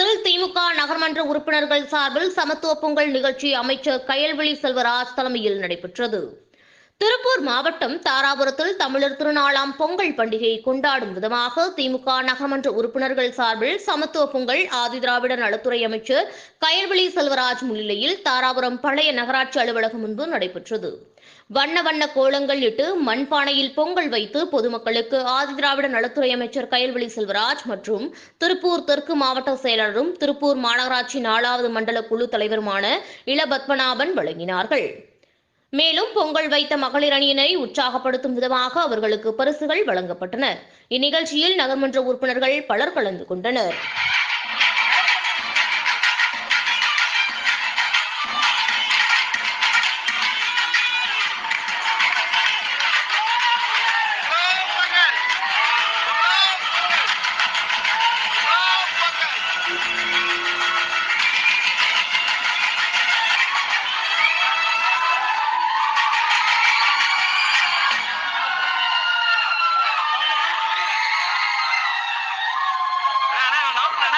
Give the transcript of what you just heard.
தாராபுரத்தில் திமுக நகர்மன்ற உறுப்பினர்கள் சார்பில் சமத்துவ பொங்கல் நிகழ்ச்சி அமைச்சர் கயல்விழி செல்வராஜ் தலைமையில் நடைபெற்றது. திருப்பூர் மாவட்டம் தாராபுரத்தில் தமிழர் திருநாளாம் பொங்கல் பண்டிகையை கொண்டாடும் விதமாக திமுக நகமன்ற உறுப்பினர்கள் சார்பில் சமத்துவ பொங்கல் ஆதிதிராவிட நலத்துறை அமைச்சர் கயல்வெளி செல்வராஜ் முன்னிலையில் தாராபுரம் பழைய நகராட்சி அலுவலகம் முன்பு நடைபெற்றது. வண்ண வண்ண கோலங்கள் இட்டு மண்பானையில் பொங்கல் வைத்து பொதுமக்களுக்கு ஆதிதிராவிட நலத்துறை அமைச்சர் கயல்வெளி செல்வராஜ் மற்றும் திருப்பூர் தெற்கு மாவட்ட செயலரும் திருப்பூர் மாநகராட்சி நாலாவது மண்டல குழு தலைவருமான இளபத்மநாபன் வழங்கினார்கள். மேலும் பொங்கல் வைத்த மகளிர் அணியினரை உற்சாகப்படுத்தும் விதமாக அவர்களுக்கு பரிசுகள் வழங்கப்பட்டன இந்நிகழ்ச்சியில் நகர்மன்ற உறுப்பினர்கள் பலர் கலந்து கொண்டனர் Thank you.